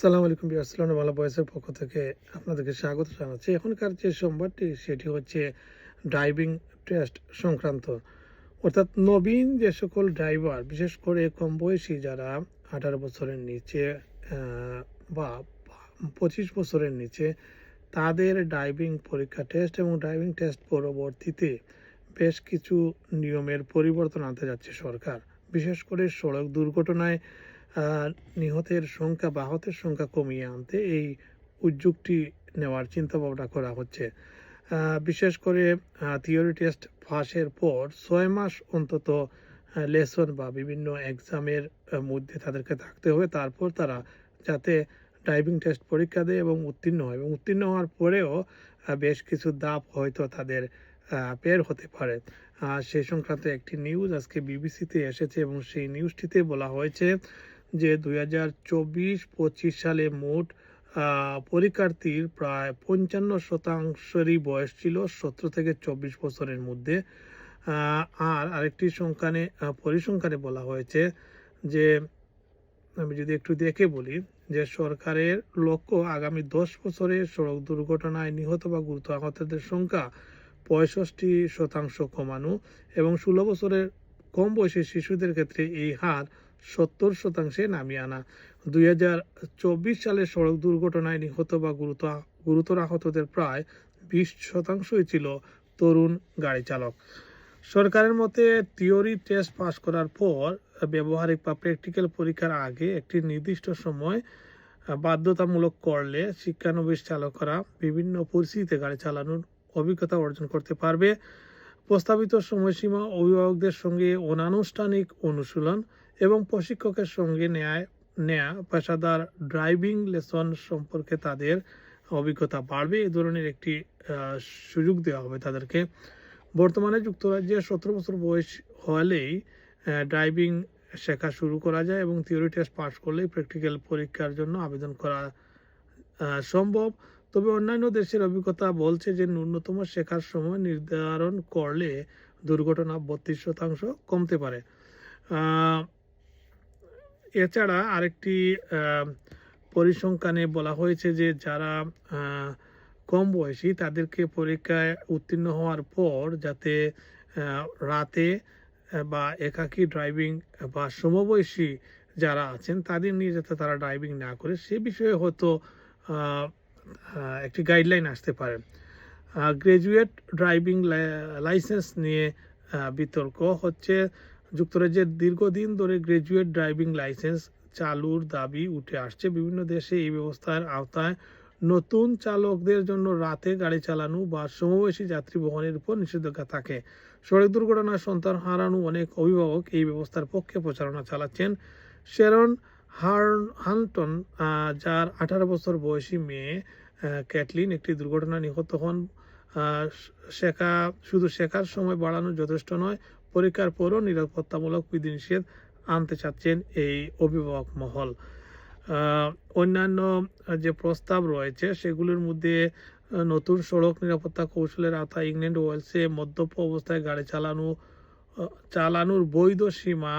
সালাম আলাইকুম বিয়ারসালাম বাংলা বয়সের পক্ষ থেকে আপনাদেরকে স্বাগত জানাচ্ছি। এখনকার যে সোমবারটি সেটি হচ্ছে ড্রাইভিং টেস্ট সংক্রান্ত। অর্থাৎ নবীন যে সকল ড্রাইভার, বিশেষ করে কম বয়সী যারা আঠারো বছরের নিচে বা পঁচিশ বছরের নিচে, তাদের ড্রাইভিং পরীক্ষা টেস্ট এবং ড্রাইভিং টেস্ট পরবর্তীতে বেশ কিছু নিয়মের পরিবর্তন আনতে যাচ্ছে সরকার। বিশেষ করে সড়ক দুর্ঘটনায় নিহতের সংখ্যা বা আহতের সংখ্যা কমিয়ে আনতে এই উদ্যোগটি নেওয়ার চিন্তা ভাবনা করা হচ্ছে। বিশেষ করে থিওরি টেস্ট পাসের পর ছয় মাস অন্তত লেসন বা বিভিন্ন এক্সামের মধ্যে তাদেরকে থাকতে হবে। তারপর তারা যাতে ড্রাইভিং টেস্ট পরীক্ষা দেয় এবং উত্তীর্ণ হয়। এবং উত্তীর্ণ হওয়ার পরেও বেশ কিছু দাপ হয়তো তাদের বের হতে পারে। সেই সংক্রান্ত একটি নিউজ আজকে বিবিসিতে এসেছে এবং সেই নিউজটিতে বলা হয়েছে যে দুই হাজার চব্বিশ পঁচিশ সালে মোট পরীক্ষার্থীর প্রায় পঞ্চান্ন শতাংশেরই বয়স ছিল সতেরো থেকে চব্বিশ বছরের মধ্যে। আর আরেকটি সংখ্যানে পরিসংখ্যানে বলা হয়েছে যে, আমি যদি একটু দেখে বলি যে সরকারের লক্ষ্য আগামী দশ বছরে সড়ক দুর্ঘটনায় নিহত বা গুরুতর আহতদের সংখ্যা পঁয়ষট্টি শতাংশ কমানো এবং ষোলো বছরের কম বয়সী শিশুদের ক্ষেত্রে এই হার সত্তর শতাংশে নামিয়ে আনা। দুই হাজার চব্বিশ সালে সড়ক দুর্ঘটনায় নিহত বা গুরুতর আহতদের প্রায় বিশ শতাংশই ছিল তরুণ গাড়ি চালক। সরকারের মতে, থিওরি টেস্ট পাস করার পর ব্যবহারিক বা প্র্যাকটিক্যাল পরীক্ষার আগে একটি নির্দিষ্ট সময় বাধ্যতামূলক করলে শিক্ষানবিশ চালকরা বিভিন্ন পরিস্থিতিতে গাড়ি চালানোর অভিজ্ঞতা অর্জন করতে পারবে। প্রস্তাবিত সময়সীমা অভিভাবকদের সঙ্গে অনানুষ্ঠানিক অনুশীলন এবং প্রশিক্ষকের সঙ্গে নেয়, নেয়া পেশাদার ড্রাইভিং লেসন সম্পর্কে তাদের অভিজ্ঞতা বাড়বে। এই ধরনের একটি সুযোগ দেওয়া হবে তাদেরকে। বর্তমানে যুক্তরাজ্যে সতেরো বছর বয়স হলেই ড্রাইভিং শেখা শুরু করা যায় এবং থিওরি টেস্ট পাস করলেই প্র্যাকটিক্যাল পরীক্ষার জন্য আবেদন করা সম্ভব। তবে অন্যান্য দেশের অভিজ্ঞতা বলছে যে ন্যূনতম শেখার সময় নির্ধারণ করলে দুর্ঘটনা বত্রিশ শতাংশ কমতে পারে। এছাড়া আরেকটি পরিসংখ্যানে বলা হয়েছে যে যারা কম বয়সী তাদেরকে পরীক্ষায় উত্তীর্ণ হওয়ার পর যাতে রাতে বা একাকী ড্রাইভিং বা সমবয়সী যারা আছেন তাদের নিয়ে যাতে তারা ড্রাইভিং না করে সে বিষয়ে হয়তো একটি গাইডলাইন আসতে পারে। গ্রাজুয়েট ড্রাইভিং লাইসেন্স নিয়ে বিতর্ক হচ্ছে। যুক্তরাজ্যের দীর্ঘদিন ধরে গ্রাজুয়েট ড্রাইভিং লাইসেন্স চালুর দাবি উঠে আসছে। বিভিন্ন দেশে এই ব্যবস্থার আওতায় নতুন চালকদের জন্য রাতে গাড়ি চালানো বা সমবয়সী যাত্রী বহনের উপর নিষেধাজ্ঞা থাকে। সড়ক দুর্ঘটনায় সন্তান হারানো অনেক অভিভাবক এই ব্যবস্থার পক্ষে প্রচারণা চালাচ্ছেন শেরন হার্ন হান্টন যার আঠারো বছর বয়সী মেয়ে ক্যাটলিন একটি দুর্ঘটনায় নিহত হন। শেখা, শুধু শেখার সময় বাড়ানো যথেষ্ট নয় পরীক্ষার পরও নিরাপত্তামূলক বিধিনিষেধ আনতে চাচ্ছেন এই অভিভাবক মহল। অন্যান্য যে প্রস্তাব রয়েছে, সেগুলোর মধ্যে নতুন সড়ক নিরাপত্তা কৌশলের আওতায় ইংল্যান্ড ওয়েলসে মদ্যপ অবস্থায় গাড়ি চালানো চালানোর বৈধ সীমা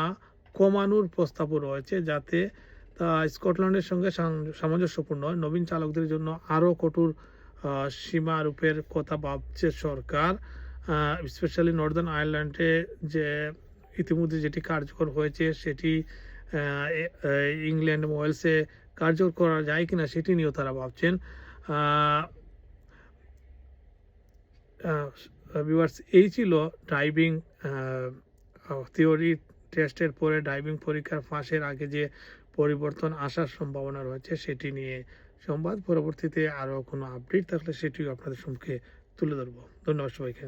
কমানোর প্রস্তাবও রয়েছে, যাতে তা স্কটল্যান্ডের সঙ্গে সামঞ্জস্যপূর্ণ হয়। নবীন চালকদের জন্য আরও কঠোর সীমা রূপের কথা ভাবছে সরকার। স্পেশালি নর্দার্ন আয়ারল্যান্ডে যে ইতিমধ্যে যেটি কার্যকর হয়েছে সেটি ইংল্যান্ড ওয়েলসে কার্যকর করা যায় কিনা সেটি নিয়েও তারা ভাবছেন। ভিউয়ার্স এই ছিল ড্রাইভিং থিওরি টেস্টের পরে ড্রাইভিং পরীক্ষার ফাঁসের আগে যে পরিবর্তন আসার সম্ভাবনা রয়েছে সেটি নিয়ে সংবাদ। পরবর্তীতে আরও কোনো আপডেট থাকলে সেটিও আপনাদের সম্মুখে তুলে ধরবো। ধন্যবাদ সবাইকে।